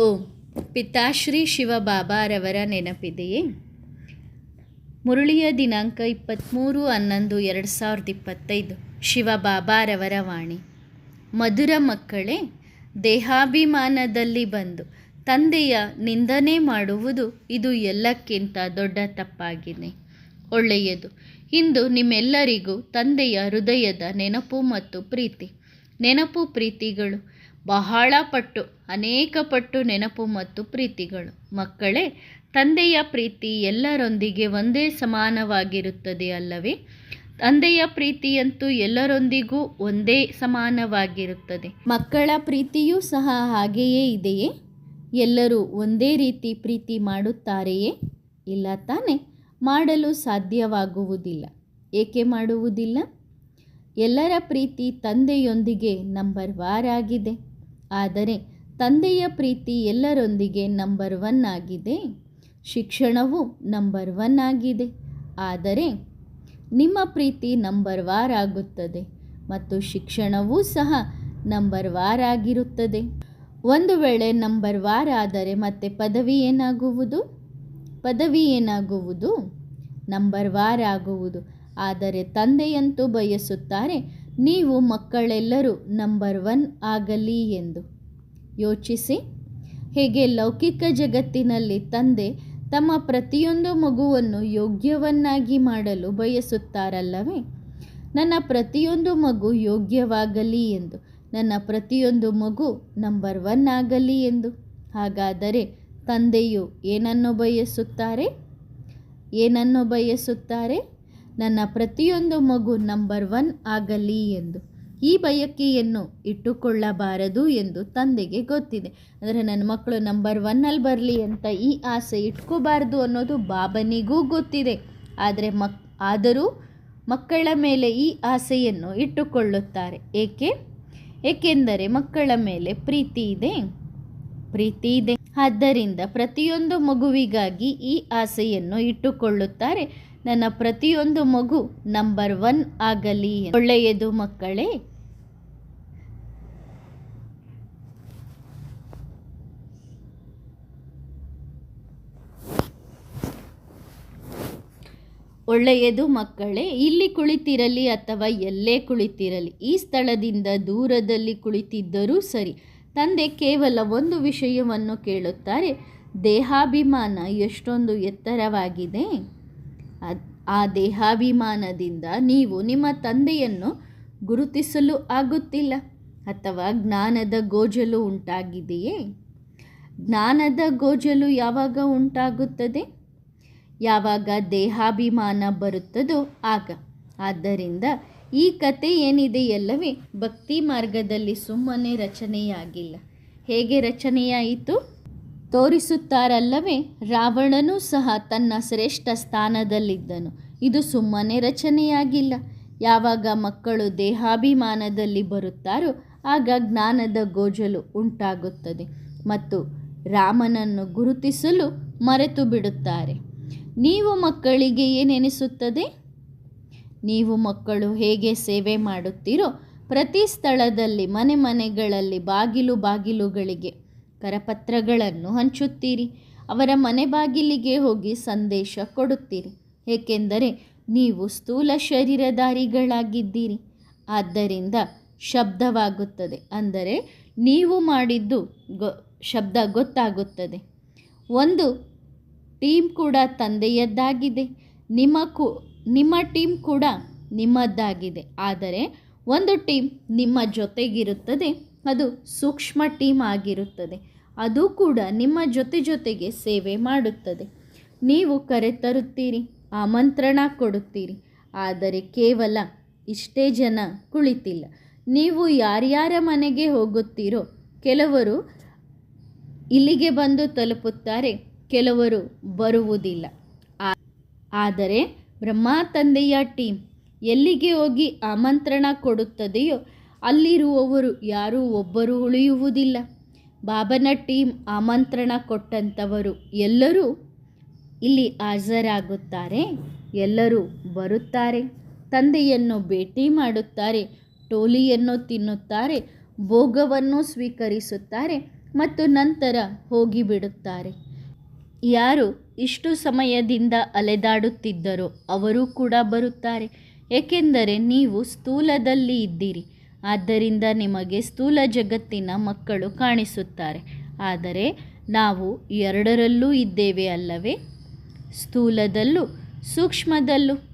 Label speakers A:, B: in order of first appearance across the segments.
A: ಓಂ, ಪಿತಾಶ್ರೀ ಶಿವಬಾಬಾರವರ ನೆನಪಿದೆಯೇ? ಮುರುಳಿಯ ದಿನಾಂಕ ಇಪ್ಪತ್ತ್ಮೂರು ಹನ್ನೊಂದು ಎರಡು ಸಾವಿರದ ಇಪ್ಪತ್ತೈದು, ಶಿವಬಾಬಾರವರ ವಾಣಿ. ಮಧುರ ಮಕ್ಕಳೇ, ದೇಹಾಭಿಮಾನದಲ್ಲಿ ಬಂದು ತಂದೆಯ ನಿಂದನೆ ಮಾಡುವುದು ಇದು ಎಲ್ಲಕ್ಕಿಂತ ದೊಡ್ಡ ತಪ್ಪಾಗಿದೆ. ಒಳ್ಳೆಯದು. ಇಂದು ನಿಮ್ಮೆಲ್ಲರಿಗೂ ತಂದೆಯ ಹೃದಯದ ನೆನಪು ಮತ್ತು ಪ್ರೀತಿ. ನೆನಪು ಪ್ರೀತಿಗಳು. ಬಹಳ ಪಟ್ಟು, ಅನೇಕ ಪಟ್ಟು ನೆನಪು ಮತ್ತು ಪ್ರೀತಿಗಳು. ಮಕ್ಕಳೇ, ತಂದೆಯ ಪ್ರೀತಿ ಎಲ್ಲರೊಂದಿಗೆ ಒಂದೇ ಸಮಾನವಾಗಿರುತ್ತದೆ ಅಲ್ಲವೇ? ತಂದೆಯ ಪ್ರೀತಿಯಂತೂ ಎಲ್ಲರೊಂದಿಗೂ ಒಂದೇ ಸಮಾನವಾಗಿರುತ್ತದೆ. ಮಕ್ಕಳ ಪ್ರೀತಿಯೂ ಸಹ ಹಾಗೆಯೇ ಇದೆಯೇ? ಎಲ್ಲರೂ ಒಂದೇ ರೀತಿ ಪ್ರೀತಿ ಮಾಡುತ್ತಾರೆಯೇ? ಇಲ್ಲ ತಾನೇ, ಮಾಡಲು ಸಾಧ್ಯವಾಗುವುದಿಲ್ಲ. ಏಕೆ ಮಾಡುವುದಿಲ್ಲ? ಎಲ್ಲರ ಪ್ರೀತಿ ತಂದೆಯೊಂದಿಗೆ ನಂಬರ್ ವಾರ್ ಆಗಿದೆ. ಆದರೆ ತಂದೆಯ ಪ್ರೀತಿ ಎಲ್ಲರೊಂದಿಗೆ ನಂಬರ್ ಒನ್ ಆಗಿದೆ. ಶಿಕ್ಷಣವು ನಂಬರ್ ಒನ್ ಆಗಿದೆ. ಆದರೆ ನಿಮ್ಮ ಪ್ರೀತಿ ನಂಬರ್ ವಾರ್ ಆಗುತ್ತದೆ ಮತ್ತು ಶಿಕ್ಷಣವೂ ಸಹ ನಂಬರ್ ವಾರ್ ಆಗಿರುತ್ತದೆ. ಒಂದು ವೇಳೆ ನಂಬರ್ ವಾರ್ ಆದರೆ ಮತ್ತೆ ಪದವಿ ಏನಾಗುವುದು? ಪದವಿ ಏನಾಗುವುದು? ನಂಬರ್ ವಾರ್ ಆಗುವುದು. ಆದರೆ ತಂದೆಯಂತೂ ಬಯಸುತ್ತಾರೆ, ನೀವು ಮಕ್ಕಳೆಲ್ಲರೂ ನಂಬರ್ ಒನ್ ಆಗಲಿ ಎಂದು. ಯೋಚಿಸಿ. ಹೇಗೆ ಲೌಕಿಕ ಜಗತ್ತಿನಲ್ಲಿ ತಂದೆ ತಮ್ಮ ಪ್ರತಿಯೊಂದು ಮಗುವನ್ನು ಯೋಗ್ಯವನ್ನಾಗಿ ಮಾಡಲು ಬಯಸುತ್ತಾರಲ್ಲವೇ? ನನ್ನ ಪ್ರತಿಯೊಂದು ಮಗು ಯೋಗ್ಯವಾಗಲಿ ಎಂದು. ನನ್ನ ಪ್ರತಿಯೊಂದು ಮಗು ನಂಬರ್ ಒನ್ ಆಗಲಿ ಎಂದು. ಹಾಗಾದರೆ ತಂದೆಯು ಏನನ್ನು ಬಯಸುತ್ತಾರೆ? ಏನನ್ನು ಬಯಸುತ್ತಾರೆ? ನನ್ನ ಪ್ರತಿಯೊಂದು ಮಗು ನಂಬರ್ ಒನ್ ಆಗಲಿ ಎಂದು. ಈ ಬಯಕೆಯನ್ನು ಇಟ್ಟುಕೊಳ್ಳಬಾರದು ಎಂದು ತಂದೆಗೆ ಗೊತ್ತಿದೆ. ಅಂದರೆ ನನ್ನ ಮಕ್ಕಳು ನಂಬರ್ ಒನ್ನಲ್ಲಿ ಬರಲಿ ಅಂತ ಈ ಆಸೆ ಇಟ್ಕೋಬಾರ್ದು ಅನ್ನೋದು ಬಾಬನಿಗೂ ಗೊತ್ತಿದೆ. ಆದರೆ ಮಕ್, ಆದರೂ ಮಕ್ಕಳ ಮೇಲೆ ಈ ಆಸೆಯನ್ನು ಇಟ್ಟುಕೊಳ್ಳುತ್ತಾರೆ. ಏಕೆ? ಏಕೆಂದರೆ ಮಕ್ಕಳ ಮೇಲೆ ಪ್ರೀತಿ ಇದೆ. ಪ್ರೀತಿ ಇದೆ. ಆದ್ದರಿಂದ ಪ್ರತಿಯೊಂದು ಮಗುವಿಗಾಗಿ ಈ ಆಸೆಯನ್ನು ಇಟ್ಟುಕೊಳ್ಳುತ್ತಾರೆ. ನನ್ನ ಪ್ರತಿಯೊಂದು ಮಗು ನಂಬರ್ ಒನ್ ಆಗಲಿ. ಒಳ್ಳೆಯದು ಮಕ್ಕಳೇ. ಒಳ್ಳೆಯದು ಮಕ್ಕಳೇ, ಇಲ್ಲಿ ಕುಳಿತಿರಲಿ ಅಥವಾ ಎಲ್ಲೇ ಕುಳಿತಿರಲಿ, ಈ ಸ್ಥಳದಿಂದ ದೂರದಲ್ಲಿ ಕುಳಿತಿದ್ದರೂ ಸರಿ. ತಂದೆ ಕೇವಲ ಒಂದು ವಿಷಯವನ್ನು ಕೇಳುತ್ತಾರೆ, ದೇಹಾಭಿಮಾನ ಎಷ್ಟೊಂದು ಎತ್ತರವಾಗಿದೆ. ಆ ದೇಹಾಭಿಮಾನದಿಂದ ನೀವು ನಿಮ್ಮ ತಂದೆಯನ್ನು ಗುರುತಿಸಲು ಆಗುತ್ತಿಲ್ಲ. ಅಥವಾ ಜ್ಞಾನದ ಗೋಜಲು ಉಂಟಾಗಿದೆಯೇ? ಜ್ಞಾನದ ಗೋಜಲು ಯಾವಾಗ ಉಂಟಾಗುತ್ತದೆ? ಯಾವಾಗ ದೇಹಾಭಿಮಾನ ಬರುತ್ತದೋ ಆಗ. ಆದ್ದರಿಂದ ಈ ಕತೆ ಏನಿದೆಯಲ್ಲವೇ? ಭಕ್ತಿ ಮಾರ್ಗದಲ್ಲಿ ಸುಮ್ಮನೆ ರಚನೆಯಾಗಿಲ್ಲ. ಹೇಗೆ ರಚನೆಯಾಯಿತು? ತೋರಿಸುತ್ತಾರಲ್ಲವೇ? ರಾವಣನೂ ಸಹ ತನ್ನ ಶ್ರೇಷ್ಠ ಸ್ಥಾನದಲ್ಲಿದ್ದನು. ಇದು ಸುಮ್ಮನೆ ರಚನೆಯಾಗಿಲ್ಲ. ಯಾವಾಗ ಮಕ್ಕಳು ದೇಹಾಭಿಮಾನದಲ್ಲಿ ಬರುತ್ತಾರೋ, ಆಗ ಜ್ಞಾನದ ಗೋಜಲು ಉಂಟಾಗುತ್ತದೆ ಮತ್ತು ರಾಮನನ್ನು ಗುರುತಿಸಲು ಮರೆತು ಬಿಡುತ್ತಾರೆ. ನೀವು ಮಕ್ಕಳಿಗೆ ಏನೆನಿಸುತ್ತದೆ? ನೀವು ಮಕ್ಕಳು ಹೇಗೆ ಸೇವೆ ಮಾಡುತ್ತೀರೋ, ಪ್ರತಿ ಸ್ಥಳದಲ್ಲಿ ಮನೆ ಮನೆಗಳಲ್ಲಿ ಬಾಗಿಲು ಬಾಗಿಲುಗಳಿಗೆ ಕರಪತ್ರಗಳನ್ನು ಹಂಚುತ್ತೀರಿ. ಅವರ ಮನೆ ಬಾಗಿಲಿಗೆ ಹೋಗಿ ಸಂದೇಶ ಕೊಡುತ್ತೀರಿ. ಏಕೆಂದರೆ ನೀವು ಸ್ಥೂಲ ಶರೀರಧಾರಿಗಳಾಗಿದ್ದೀರಿ. ಆದ್ದರಿಂದ ಶಬ್ದವಾಗುತ್ತದೆ. ಅಂದರೆ ನೀವು ಮಾಡಿದ್ದು ಗೊ, ಶಬ್ದ ಗೊತ್ತಾಗುತ್ತದೆ. ಒಂದು ಟೀಮ್ ಕೂಡ ತಂದೆಯದ್ದಾಗಿದೆ. ನಿಮ್ಮ ಕು, ನಿಮ್ಮ ಟೀಮ್ ಕೂಡ ನಿಮ್ಮದ್ದಾಗಿದೆ. ಆದರೆ ಒಂದು ಟೀಮ್ ನಿಮ್ಮ ಜೊತೆಗಿರುತ್ತದೆ. ಅದು ಸೂಕ್ಷ್ಮ ಟೀಮ್ ಆಗಿರುತ್ತದೆ. ಅದು ಕೂಡ ನಿಮ್ಮ ಜೊತೆ ಜೊತೆಗೆ ಸೇವೆ ಮಾಡುತ್ತದೆ. ನೀವು ಕರೆತರುತ್ತೀರಿ ಆಮಂತ್ರಣ ಕೊಡುತ್ತೀರಿ, ಆದರೆ ಕೇವಲ ಇಷ್ಟೇ ಜನ ಕುಳಿತಿಲ್ಲ. ನೀವು ಯಾರ್ಯಾರ ಮನೆಗೆ ಹೋಗುತ್ತೀರೋ, ಕೆಲವರು ಇಲ್ಲಿಗೆ ಬಂದು ತಲುಪುತ್ತಾರೆ, ಕೆಲವರು ಬರುವುದಿಲ್ಲ. ಆದರೆ ಬ್ರಹ್ಮ ತಂದೆಯ ಟೀಮ್ ಎಲ್ಲಿಗೆ ಹೋಗಿ ಆಮಂತ್ರಣ ಕೊಡುತ್ತದೆಯೋ ಅಲ್ಲಿರುವವರು ಯಾರೂ ಒಬ್ಬರು ಉಳಿಯುವುದಿಲ್ಲ. ಬಾಬನ ಟೀಮ್ ಆಮಂತ್ರಣ ಕೊಟ್ಟಂಥವರು ಎಲ್ಲರೂ ಇಲ್ಲಿ ಹಾಜರಾಗುತ್ತಾರೆ, ಎಲ್ಲರೂ ಬರುತ್ತಾರೆ, ತಂದೆಯನ್ನು ಭೇಟಿ ಮಾಡುತ್ತಾರೆ, ಟೋಲಿಯನ್ನು ತಿನ್ನುತ್ತಾರೆ, ಭೋಗವನ್ನು ಸ್ವೀಕರಿಸುತ್ತಾರೆ ಮತ್ತು ನಂತರ ಹೋಗಿಬಿಡುತ್ತಾರೆ. ಯಾರು ಇಷ್ಟು ಸಮಯದಿಂದ ಅಲೆದಾಡುತ್ತಿದ್ದರೋ ಅವರು ಕೂಡ ಬರುತ್ತಾರೆ. ಏಕೆಂದರೆ ನೀವು ಸ್ಥೂಲದಲ್ಲಿ ಇದ್ದೀರಿ. ಆದ್ದರಿಂದ ನಿಮಗೆ ಸ್ಥೂಲ ಜಗತ್ತಿನ ಮಕ್ಕಳು ಕಾಣಿಸುತ್ತಾರೆ. ಆದರೆ ನಾವು ಎರಡರಲ್ಲೂ ಇದ್ದೇವೆ ಅಲ್ಲವೇ? ಸ್ಥೂಲದಲ್ಲೂ ಸೂಕ್ಷ್ಮದಲ್ಲೂ?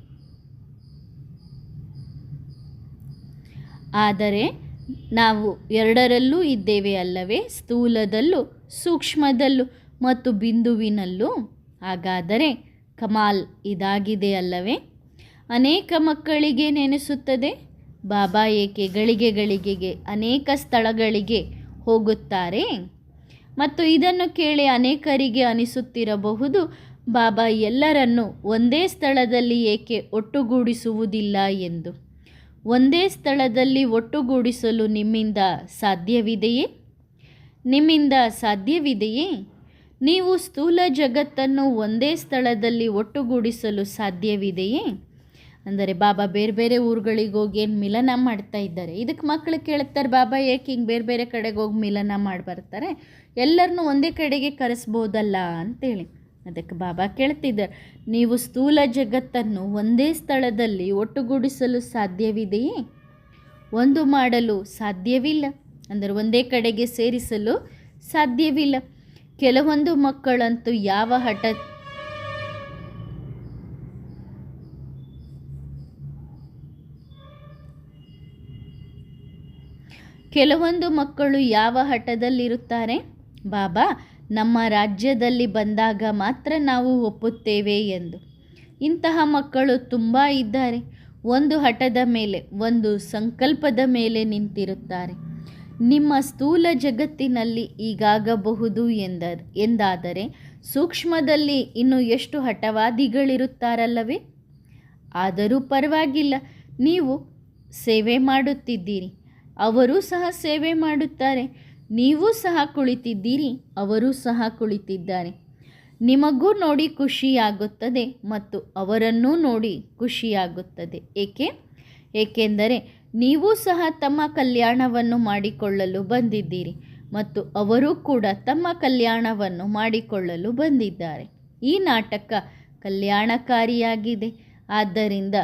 A: ಆದರೆ ನಾವು ಎರಡರಲ್ಲೂ ಇದ್ದೇವೆ ಅಲ್ಲವೇ? ಸ್ಥೂಲದಲ್ಲೂ, ಸೂಕ್ಷ್ಮದಲ್ಲೂ ಮತ್ತು ಬಿಂದುವಿನಲ್ಲೂ? ಹಾಗಾದರೆ ಕಮಾಲ್ ಇದಾಗಿದೆ ಅಲ್ಲವೇ? ಅನೇಕ ಮಕ್ಕಳಿಗೆ ನೆನೆಸುತ್ತದೆ. ಬಾಬಾ ಏಕೆ ಗಳಿಗೆ ಗಳಿಗೆಗೆ ಅನೇಕ ಸ್ಥಳಗಳಿಗೆ ಹೋಗುತ್ತಾರೆ? ಮತ್ತು ಇದನ್ನು ಕೇಳಿ ಅನೇಕರಿಗೆ ಅನಿಸುತ್ತಿರಬಹುದು, ಬಾಬಾ ಎಲ್ಲರನ್ನು ಒಂದೇ ಸ್ಥಳದಲ್ಲಿ ಏಕೆ ಒಟ್ಟುಗೂಡಿಸುವುದಿಲ್ಲ ಎಂದು. ಒಂದೇ ಸ್ಥಳದಲ್ಲಿ ಒಟ್ಟುಗೂಡಿಸಲು ನಿಮ್ಮಿಂದ ಸಾಧ್ಯವಿದೆಯೇ? ನಿಮ್ಮಿಂದ ಸಾಧ್ಯವಿದೆಯೇ? ನೀವು ಸ್ಥೂಲ ಜಗತ್ತನ್ನು ಒಂದೇ ಸ್ಥಳದಲ್ಲಿ ಒಟ್ಟುಗೂಡಿಸಲು ಸಾಧ್ಯವಿದೆಯೇ? ಅಂದರೆ ಬಾಬಾ ಬೇರೆ ಬೇರೆ ಊರುಗಳಿಗೆ ಹೋಗಿ ಏನು ಮಿಲನ ಮಾಡ್ತಾ ಇದ್ದಾರೆ. ಇದಕ್ಕೆ ಮಕ್ಕಳು ಕೇಳ್ತಾರೆ, ಬಾಬಾ, ಏಕೆ ಹಿಂಗೆ ಬೇರೆ ಬೇರೆ ಕಡೆಗೆ ಹೋಗಿ ಮಿಲನ ಮಾಡಿ ಬರ್ತಾರೆ? ಎಲ್ಲರನ್ನೂ ಒಂದೇ ಕಡೆಗೆ ಕರೆಸ್ಬೋದಲ್ಲ ಅಂತೇಳಿ. ಅದಕ್ಕೆ ಬಾಬಾ ಕೇಳ್ತಿದ್ದಾರೆ, ನೀವು ಸ್ಥೂಲ ಜಗತ್ತನ್ನು ಒಂದೇ ಸ್ಥಳದಲ್ಲಿ ಒಟ್ಟುಗೂಡಿಸಲು ಸಾಧ್ಯವಿದೆಯೇ? ಒಂದು ಮಾಡಲು ಸಾಧ್ಯವಿಲ್ಲ. ಅಂದರೆ ಒಂದೇ ಕಡೆಗೆ ಸೇರಿಸಲು ಸಾಧ್ಯವಿಲ್ಲ. ಕೆಲವೊಂದು ಮಕ್ಕಳಂತೂ ಯಾವ ಹಠ ಕೆಲವೊಂದು ಮಕ್ಕಳು ಯಾವ ಹಠದಲ್ಲಿರುತ್ತಾರೆ? ಬಾಬಾ, ನಮ್ಮ ರಾಜ್ಯದಲ್ಲಿ ಬಂದಾಗ ಮಾತ್ರ ನಾವು ಒಪ್ಪುತ್ತೇವೆ ಎಂದು. ಇಂತಹ ಮಕ್ಕಳು ತುಂಬ ಇದ್ದಾರೆ. ಒಂದು ಹಠದ ಮೇಲೆ, ಒಂದು ಸಂಕಲ್ಪದ ಮೇಲೆ ನಿಂತಿರುತ್ತಾರೆ. ನಿಮ್ಮ ಸ್ಥೂಲ ಜಗತ್ತಿನಲ್ಲಿ ಈಗಾಗಬಹುದು ಎಂದ, ಎಂದಾದರೆ ಸೂಕ್ಷ್ಮದಲ್ಲಿ ಇನ್ನು ಎಷ್ಟು ಹಠವಾದಿಗಳಿರುತ್ತಾರಲ್ಲವೇ? ಆದರೂ ಪರವಾಗಿಲ್ಲ, ನೀವು ಸೇವೆ ಮಾಡುತ್ತಿದ್ದೀರಿ. ಅವರೂ ಸಹ ಸೇವೆ ಮಾಡುತ್ತಾರೆ. ನೀವು ಸಹ ಕುಳಿತಿದ್ದೀರಿ, ಅವರೂ ಸಹ ಕುಳಿತಿದ್ದಾರೆ. ನಿಮಗೂ ನೋಡಿ ಖುಷಿಯಾಗುತ್ತದೆ ಮತ್ತು ಅವರನ್ನೂ ನೋಡಿ ಖುಷಿಯಾಗುತ್ತದೆ. ಏಕೆ? ಏಕೆಂದರೆ ನೀವು ಸಹ ತಮ್ಮ ಕಲ್ಯಾಣವನ್ನು ಮಾಡಿಕೊಳ್ಳಲು ಬಂದಿದ್ದೀರಿ ಮತ್ತು ಅವರೂ ಕೂಡ ತಮ್ಮ ಕಲ್ಯಾಣವನ್ನು ಮಾಡಿಕೊಳ್ಳಲು ಬಂದಿದ್ದಾರೆ. ಈ ನಾಟಕ ಕಲ್ಯಾಣಕಾರಿಯಾಗಿದೆ. ಆದ್ದರಿಂದ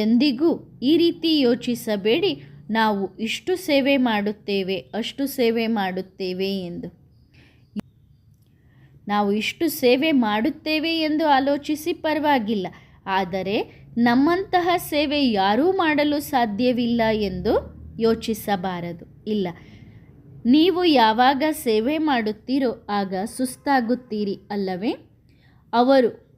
A: ಎಂದಿಗೂ ಈ ರೀತಿ ಯೋಚಿಸಬೇಡಿ. ನಾವು ಇಷ್ಟು ಸೇವೆ ಮಾಡುತ್ತೇವೆ, ಅಷ್ಟು ಸೇವೆ ಮಾಡುತ್ತೇವೆ ಎಂದು. ನಾವು ಇಷ್ಟು ಸೇವೆ ಮಾಡುತ್ತೇವೆ ಎಂದು ಆಲೋಚಿಸಿ ಪರವಾಗಿಲ್ಲ. ಆದರೆ ನಮ್ಮಂತಹ ಸೇವೆ ಯಾರೂ ಮಾಡಲು ಸಾಧ್ಯವಿಲ್ಲ ಎಂದು ಯೋಚಿಸಬಾರದು. ಇಲ್ಲ. ನೀವು ಯಾವಾಗ ಸೇವೆ ಮಾಡುತ್ತೀರೋ ಆಗ ಸುಸ್ತಾಗುತ್ತೀರಿ ಅಲ್ಲವೇ? ಅವರು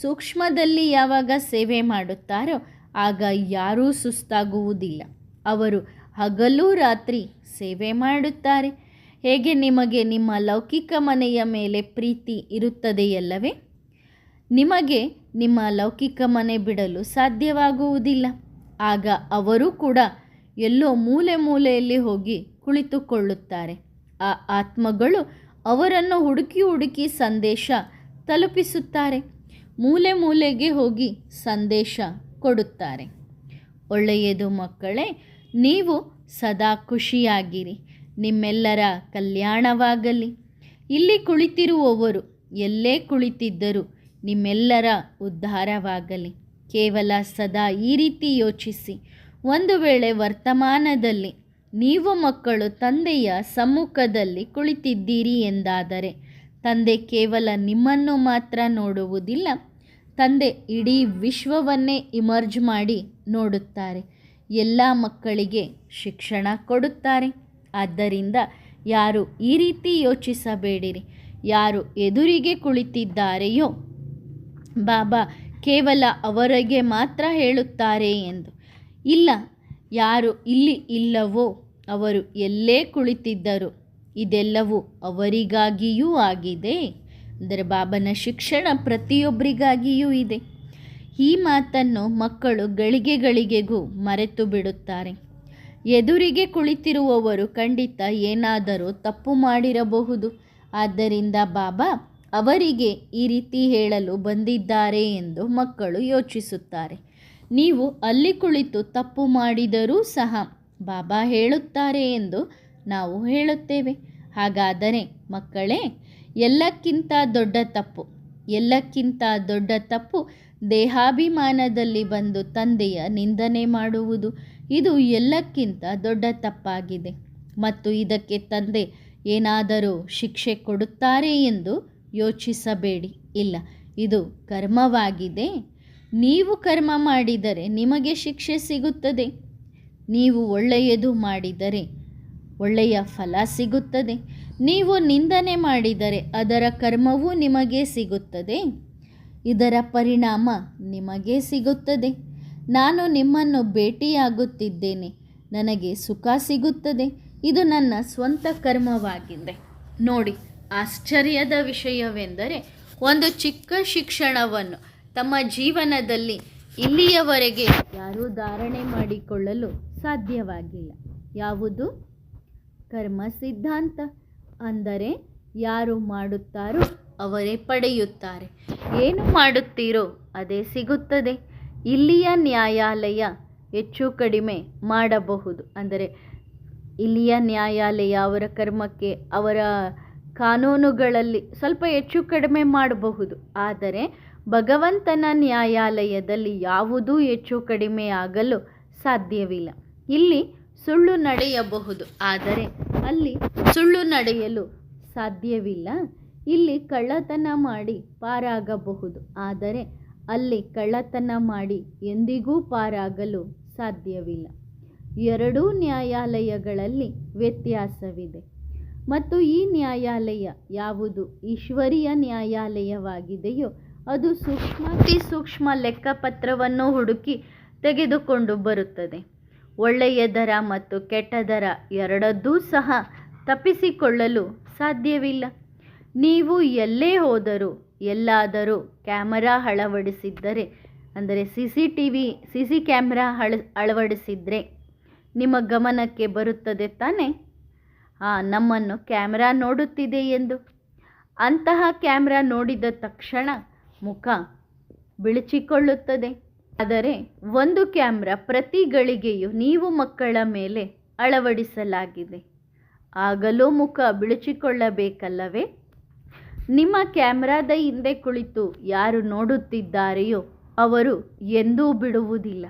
A: ಸೂಕ್ಷ್ಮದಲ್ಲಿ ಯಾವಾಗ ಸೇವೆ ಮಾಡುತ್ತಾರೋ ಆಗ ಯಾರೂ ಸುಸ್ತಾಗುವುದಿಲ್ಲ. ಅವರು ಹಗಲು ರಾತ್ರಿ ಸೇವೆ ಮಾಡುತ್ತಾರೆ. ಹೇಗೆ ನಿಮಗೆ ನಿಮ್ಮ ಲೌಕಿಕ ಮನೆಯ ಮೇಲೆ ಪ್ರೀತಿ ಇರುತ್ತದೆಯಲ್ಲವೇ ನಿಮಗೆ ನಿಮ್ಮ ಲೌಕಿಕ ಮನೆ ಬಿಡಲು ಸಾಧ್ಯವಾಗುವುದಿಲ್ಲ. ಆಗ ಅವರು ಕೂಡ ಎಲ್ಲೋ ಮೂಲೆ ಮೂಲೆಯಲ್ಲಿ ಹೋಗಿ ಕುಳಿತುಕೊಳ್ಳುತ್ತಾರೆ. ಆ ಆತ್ಮಗಳು ಅವರನ್ನು ಹುಡುಕಿ ಹುಡುಕಿ ಸಂದೇಶ ತಲುಪಿಸುತ್ತಾರೆ. ಮೂಲೆ ಮೂಲೆಗೆ ಹೋಗಿ ಸಂದೇಶ ಕೊಡುತ್ತಾರೆ. ಒಳ್ಳೆಯದು ಮಕ್ಕಳೇ ನೀವು ಸದಾ ಖುಷಿಯಾಗಿರಿ. ನಿಮ್ಮೆಲ್ಲರ ಕಲ್ಯಾಣವಾಗಲಿ. ಇಲ್ಲಿ ಕುಳಿತಿರುವವರು ಎಲ್ಲೇ ಕುಳಿತಿದ್ದರೂ ನಿಮ್ಮೆಲ್ಲರ ಉದ್ಧಾರವಾಗಲಿ. ಕೇವಲ ಸದಾ ಈ ರೀತಿ ಯೋಚಿಸಿ. ಒಂದು ವೇಳೆ ವರ್ತಮಾನದಲ್ಲಿ ನೀವು ಮಕ್ಕಳು ತಂದೆಯ ಸಮ್ಮುಖದಲ್ಲಿ ಕುಳಿತಿದ್ದೀರಿ ಎಂದಾದರೆ, ತಂದೆ ಕೇವಲ ನಿಮ್ಮನ್ನು ಮಾತ್ರ ನೋಡುವುದಿಲ್ಲ, ತಂದೆ ಇಡೀ ವಿಶ್ವವನ್ನೇ ಇಮರ್ಜ್ ಮಾಡಿ ನೋಡುತ್ತಾರೆ. ಎಲ್ಲ ಮಕ್ಕಳಿಗೆ ಶಿಕ್ಷಣ ಕೊಡುತ್ತಾರೆ. ಆದ್ದರಿಂದ ಯಾರು ಈ ರೀತಿ ಯೋಚಿಸಬೇಡಿರಿ. ಯಾರು ಎದುರಿಗೆ ಕುಳಿತಿದ್ದಾರೆಯೋ ಬಾಬಾ ಕೇವಲ ಅವರಿಗೆ ಮಾತ್ರ ಹೇಳುತ್ತಾರೆ ಎಂದು. ಇಲ್ಲ, ಯಾರು ಇಲ್ಲಿ ಇಲ್ಲವೋ ಅವರು ಎಲ್ಲೇ ಕುಳಿತಿದ್ದರು. ಇದೆಲ್ಲವೂ ಅವರಿಗಾಗಿಯೂ ಆಗಿದೆ. ಅಂದರೆ ಬಾಬನ ಶಿಕ್ಷಣ ಪ್ರತಿಯೊಬ್ಬರಿಗಾಗಿಯೂ ಇದೆ. ಈ ಮಾತನ್ನು ಮಕ್ಕಳು ಗಳಿಗೆ ಗಳಿಗೆಗೂ ಮರೆತು ಬಿಡುತ್ತಾರೆ. ಎದುರಿಗೆ ಕುಳಿತಿರುವವರು ಖಂಡಿತ ಏನಾದರೂ ತಪ್ಪು ಮಾಡಿರಬಹುದು. ಆದ್ದರಿಂದ ಬಾಬಾ ಅವರಿಗೆ ಈ ರೀತಿ ಹೇಳಲು ಬಂದಿದ್ದಾರೆ ಎಂದು ಮಕ್ಕಳು ಯೋಚಿಸುತ್ತಾರೆ. ನೀವು ಅಲ್ಲಿ ಕುಳಿತು ತಪ್ಪು ಮಾಡಿದರೂ ಸಹ ಬಾಬಾ ಹೇಳುತ್ತಾರೆ ಎಂದು ನಾವು ಹೇಳುತ್ತೇವೆ. ಹಾಗಾದರೆ ಮಕ್ಕಳೇ, ಎಲ್ಲಕ್ಕಿಂತ ದೊಡ್ಡ ತಪ್ಪು ಎಲ್ಲಕ್ಕಿಂತ ದೊಡ್ಡ ತಪ್ಪು ದೇಹಾಭಿಮಾನದಲ್ಲಿ ಬಂದು ತಂದೆಯ ನಿಂದನೆ ಮಾಡುವುದು. ಇದು ಎಲ್ಲಕ್ಕಿಂತ ದೊಡ್ಡ ತಪ್ಪಾಗಿದೆ. ಮತ್ತು ಇದಕ್ಕೆ ತಂದೆ ಏನಾದರೂ ಶಿಕ್ಷೆ ಕೊಡುತ್ತಾರೆ ಎಂದು ಯೋಚಿಸಬೇಡಿ. ಇಲ್ಲ, ಇದು ಕರ್ಮವಾಗಿದೆ. ನೀವು ಕರ್ಮ ಮಾಡಿದರೆ ನಿಮಗೆ ಶಿಕ್ಷೆ ಸಿಗುತ್ತದೆ. ನೀವು ಒಳ್ಳೆಯದು ಮಾಡಿದರೆ ಒಳ್ಳೆಯ ಫಲ ಸಿಗುತ್ತದೆ. ನೀವು ನಿಂದನೆ ಮಾಡಿದರೆ ಅದರ ಕರ್ಮವೂ ನಿಮಗೆ ಸಿಗುತ್ತದೆ. ಇದರ ಪರಿಣಾಮ ನಿಮಗೆ ಸಿಗುತ್ತದೆ. ನಾನು ನಿಮ್ಮನ್ನು ಭೇಟಿಯಾಗುತ್ತಿದ್ದೇನೆ. ನನಗೆ ಸುಖ ಸಿಗುತ್ತದೆ. ಇದು ನನ್ನ ಸ್ವಂತ ಕರ್ಮವಾಗಿದೆ. ನೋಡಿ, ಆಶ್ಚರ್ಯದ ವಿಷಯವೆಂದರೆ ಒಂದು ಚಿಕ್ಕ ಶಿಕ್ಷಣವನ್ನು ತಮ್ಮ ಜೀವನದಲ್ಲಿ ಇಲ್ಲಿಯವರೆಗೆ ಯಾರೂ ಧಾರಣೆ ಮಾಡಿಕೊಳ್ಳಲು ಸಾಧ್ಯವಾಗಿಲ್ಲ. ಯಾವುದು? ಕರ್ಮ ಸಿದ್ಧಾಂತ. ಅಂದರೆ ಯಾರು ಮಾಡುತ್ತಾರೋ ಅವರೇ ಪಡೆಯುತ್ತಾರೆ. ಏನು ಮಾಡುತ್ತೀರೋ ಅದೇ ಸಿಗುತ್ತದೆ. ಇಲ್ಲಿಯ ನ್ಯಾಯಾಲಯ ಹೆಚ್ಚು ಕಡಿಮೆ ಮಾಡಬಹುದು. ಅಂದರೆ ಇಲ್ಲಿಯ ನ್ಯಾಯಾಲಯ ಅವರ ಕರ್ಮಕ್ಕೆ ಅವರ ಕಾನೂನುಗಳಲ್ಲಿ ಸ್ವಲ್ಪ ಹೆಚ್ಚು ಕಡಿಮೆ ಮಾಡಬಹುದು. ಆದರೆ ಭಗವಂತನ ನ್ಯಾಯಾಲಯದಲ್ಲಿ ಯಾವುದೂ ಹೆಚ್ಚು ಕಡಿಮೆ ಆಗಲು ಸಾಧ್ಯವಿಲ್ಲ. ಇಲ್ಲಿ ಸುಳ್ಳು ನಡೆಯಬಹುದು. ಆದರೆ ಅಲ್ಲಿ ಸುಳ್ಳು ನಡೆಯಲು ಸಾಧ್ಯವಿಲ್ಲ. ಇಲ್ಲಿ ಕಳ್ಳತನ ಮಾಡಿ ಪಾರಾಗಬಹುದು. ಆದರೆ ಅಲ್ಲಿ ಕಳ್ಳತನ ಮಾಡಿ ಎಂದಿಗೂ ಪಾರಾಗಲು ಸಾಧ್ಯವಿಲ್ಲ. ಎರಡೂ ನ್ಯಾಯಾಲಯಗಳಲ್ಲಿ ವ್ಯತ್ಯಾಸವಿದೆ. ಮತ್ತು ಈ ನ್ಯಾಯಾಲಯ ಯಾವುದು ಈಶ್ವರೀಯ ನ್ಯಾಯಾಲಯವಾಗಿದೆಯೋ ಅದು ಸೂಕ್ಷ್ಮಾತಿ ಸೂಕ್ಷ್ಮ ಲೆಕ್ಕಪತ್ರವನ್ನು ಹುಡುಕಿ ತೆಗೆದುಕೊಂಡು ಬರುತ್ತದೆ. ಒಳ್ಳೆಯದರ ಮತ್ತು ಕೆಟ್ಟ ದರ ಎರಡದ್ದೂ ಸಹ ತಪ್ಪಿಸಿಕೊಳ್ಳಲು ಸಾಧ್ಯವಿಲ್ಲ. ನೀವು ಎಲ್ಲೇ ಹೋದರೂ, ಎಲ್ಲಾದರೂ ಕ್ಯಾಮರಾ ಅಳವಡಿಸಿದ್ದರೆ, ಅಂದರೆ C C T V, C C camera ಅಳ, ಅಳವಡಿಸಿದರೆ ನಿಮ್ಮ ಗಮನಕ್ಕೆ ಬರುತ್ತದೆ ತಾನೇ? ಆ, ನಮ್ಮನ್ನು ಕ್ಯಾಮ್ರಾ ನೋಡುತ್ತಿದೆ ಎಂದು. ಅಂತಹ ಕ್ಯಾಮ್ರಾ ನೋಡಿದ ತಕ್ಷಣ ಮುಖ ಬಿಳಿಚಿಕೊಳ್ಳುತ್ತದೆ. ಆದರೆ ಒಂದು ಕ್ಯಾಮ್ರಾ ಪ್ರತಿ ಗಳಿಗೆಯೂ ನೀವು ಮಕ್ಕಳ ಮೇಲೆ ಅಳವಡಿಸಲಾಗಿದೆ. ಆಗಲೂ ಮುಖ ಬಿಳಿಚಿಕೊಳ್ಳಬೇಕಲ್ಲವೇ? ನಿಮ್ಮ ಕ್ಯಾಮ್ರಾದ ಹಿಂದೆ ಕುಳಿತು ಯಾರು ನೋಡುತ್ತಿದ್ದಾರೆಯೋ ಅವರು ಎಂದೂ ಬಿಡುವುದಿಲ್ಲ.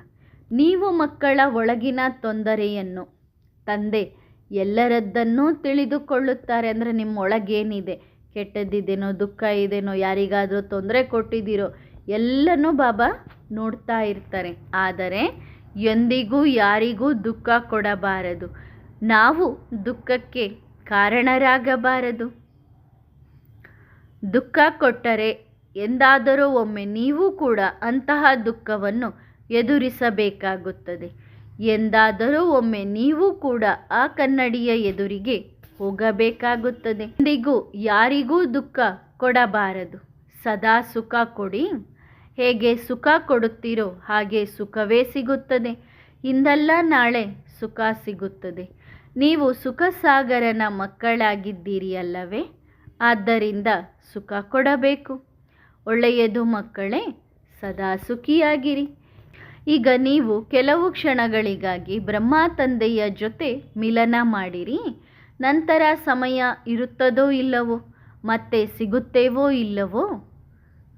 A: ನೀವು ಮಕ್ಕಳ ಒಳಗಿನ ತೊಂದರೆಯನ್ನು, ತಂದೆ ಎಲ್ಲರದ್ದನ್ನೂ ತಿಳಿದುಕೊಳ್ಳುತ್ತಾರೆ ಅಂದರೆ ನಿಮ್ಮ ಒಳಗೇನಿದೆ ಕೆಟ್ಟದ್ದಿದೇನೋ, ದುಃಖ ಇದೆನೋ, ಯಾರಿಗಾದರೂ ತೊಂದರೆ ಕೊಟ್ಟಿದ್ದೀರೋ, ಎಲ್ಲನೂ ಬಾಬಾ ನೋಡ್ತಾ ಇರ್ತಾರೆ. ಆದರೆ ಎಂದಿಗೂ ಯಾರಿಗೂ ದುಃಖ ಕೊಡಬಾರದು. ನಾವು ದುಃಖಕ್ಕೆ ಕಾರಣರಾಗಬಾರದು. ದುಃಖ ಕೊಟ್ಟರೆ ಎಂದಾದರೂ ಒಮ್ಮೆ ನೀವು ಕೂಡ ಅಂತಹ ದುಃಖವನ್ನು ಎದುರಿಸಬೇಕಾಗುತ್ತದೆ. ಎಂದಾದರೂ ಒಮ್ಮೆ ನೀವು ಕೂಡ ಆ ಕನ್ನಡಿಯ ಎದುರಿಗೆ ಹೋಗಬೇಕಾಗುತ್ತದೆ. ಎಂದಿಗೂ ಯಾರಿಗೂ ದುಃಖ ಕೊಡಬಾರದು. ಸದಾ ಸುಖ ಕೊಡಿ. ಹೇಗೆ ಸುಖ ಕೊಡುತ್ತೀರೋ ಹಾಗೆ ಸುಖವೇ ಸಿಗುತ್ತದೆ. ಇಂದಲ್ಲ ನಾಳೆ ಸುಖ ಸಿಗುತ್ತದೆ. ನೀವು ಸುಖ ಸಾಗರನ ಮಕ್ಕಳಾಗಿದ್ದೀರಿ ಅಲ್ಲವೇ ಆದ್ದರಿಂದ ಸುಖ ಕೊಡಬೇಕು. ಒಳ್ಳೆಯದು ಮಕ್ಕಳೇ, ಸದಾ ಸುಖಿಯಾಗಿರಿ. ಈಗ ನೀವು ಕೆಲವು ಕ್ಷಣಗಳಿಗಾಗಿ ಬ್ರಹ್ಮ ತಂದೆಯ ಜೊತೆ ಮಿಲನ ಮಾಡಿರಿ. ನಂತರ ಸಮಯ ಇರುತ್ತದೋ ಇಲ್ಲವೋ, ಮತ್ತೆ ಸಿಗುತ್ತೇವೋ ಇಲ್ಲವೋ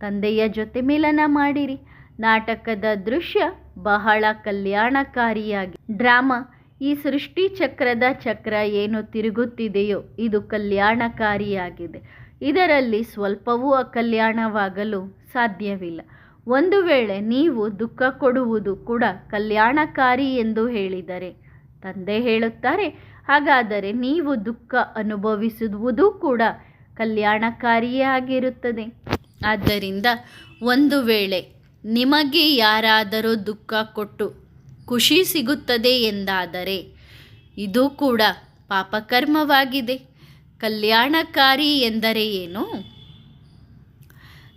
A: ತಂದೆಯ ಜೊತೆ ಮಿಲನ ಮಾಡಿರಿ. ನಾಟಕದ ದೃಶ್ಯ ಬಹಳ ಕಲ್ಯಾಣಕಾರಿಯಾಗಿ. ಡ್ರಾಮಾ, ಈ ಸೃಷ್ಟಿ ಚಕ್ರದ ಚಕ್ರ ಏನು ತಿರುಗುತ್ತಿದೆಯೋ ಇದು ಕಲ್ಯಾಣಕಾರಿಯಾಗಿದೆ. ಇದರಲ್ಲಿ ಸ್ವಲ್ಪವೂ ಅಕಲ್ಯಾಣವಾಗಲು ಸಾಧ್ಯವಿಲ್ಲ. ಒಂದು ವೇಳೆ ನೀವು ದುಃಖ ಕೊಡುವುದು ಕೂಡ ಕಲ್ಯಾಣಕಾರಿ ಎಂದು ಹೇಳಿದರೆ, ತಂದೆ ಹೇಳುತ್ತಾರೆ, ಹಾಗಾದರೆ ನೀವು ದುಃಖ ಅನುಭವಿಸುವುದು ಕೂಡ ಕಲ್ಯಾಣಕಾರಿಯೇ ಆಗಿರುತ್ತದೆ. ಆದ್ದರಿಂದ ಒಂದು ವೇಳೆ ನಿಮಗೆ ಯಾರಾದರೂ ದುಃಖ ಕೊಟ್ಟು ಖುಷಿ ಸಿಗುತ್ತದೆ ಎಂದಾದರೆ ಇದು ಕೂಡ ಪಾಪಕರ್ಮವಾಗಿದೆ. ಕಲ್ಯಾಣಕಾರಿ ಎಂದರೆ ಏನು?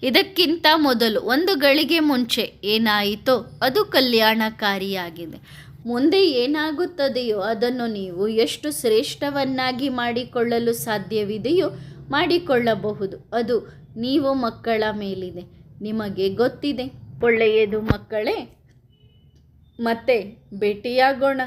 A: ಇದಕ್ಕಿಂತ ಮೊದಲು ಒಂದು ಗಳಿಗೆ ಮುಂಚೆ ಏನಾಯಿತೋ ಅದು ಕಲ್ಯಾಣಕಾರಿಯಾಗಿದೆ. ಮುಂದೆ ಏನಾಗುತ್ತದೆಯೋ ಅದನ್ನು ನೀವು ಎಷ್ಟು ಶ್ರೇಷ್ಠವನ್ನಾಗಿ ಮಾಡಿಕೊಳ್ಳಲು ಸಾಧ್ಯವಿದೆಯೋ ಮಾಡಿಕೊಳ್ಳಬಹುದು. ಅದು ನೀವು ಮಕ್ಕಳ ಮೇಲಿದೆ. ನಿಮಗೆ ಗೊತ್ತಿದೆ, ಒಳ್ಳೆಯದು ಮಕ್ಕಳೇ. ಮತ್ತೆ ಭೇಟಿಯಾಗೋಣ.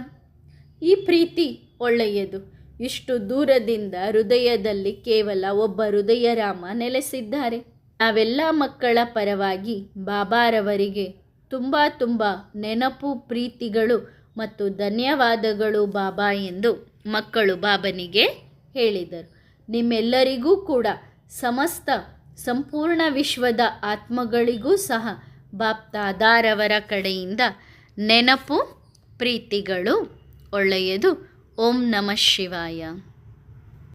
A: ಈ ಪ್ರೀತಿ ಒಳ್ಳೆಯದು. ಇಷ್ಟು ದೂರದಿಂದ ಹೃದಯದಲ್ಲಿ ಕೇವಲ ಒಬ್ಬ ಹೃದಯರಾಮ ನೆಲೆಸಿದ್ದಾರೆ. ನಾವೆಲ್ಲ ಮಕ್ಕಳ ಪರವಾಗಿ ಬಾಬಾರವರಿಗೆ ತುಂಬ ತುಂಬ ನೆನಪು, ಪ್ರೀತಿಗಳು ಮತ್ತು ಧನ್ಯವಾದಗಳು ಬಾಬಾ ಎಂದು ಮಕ್ಕಳು ಬಾಬನಿಗೆ ಹೇಳಿದರು. ನಿಮ್ಮೆಲ್ಲರಿಗೂ ಕೂಡ ಸಮಸ್ತ ಸಂಪೂರ್ಣ ವಿಶ್ವದ ಆತ್ಮಗಳಿಗೂ ಸಹ ಬಾಪ್ತಾದಾರವರ ಕಡೆಯಿಂದ ನೆನಪು ಪ್ರೀತಿಗಳು ಒಳ್ಳೆಯದು. ಓಂ ನಮಃ ಶಿವಾಯ.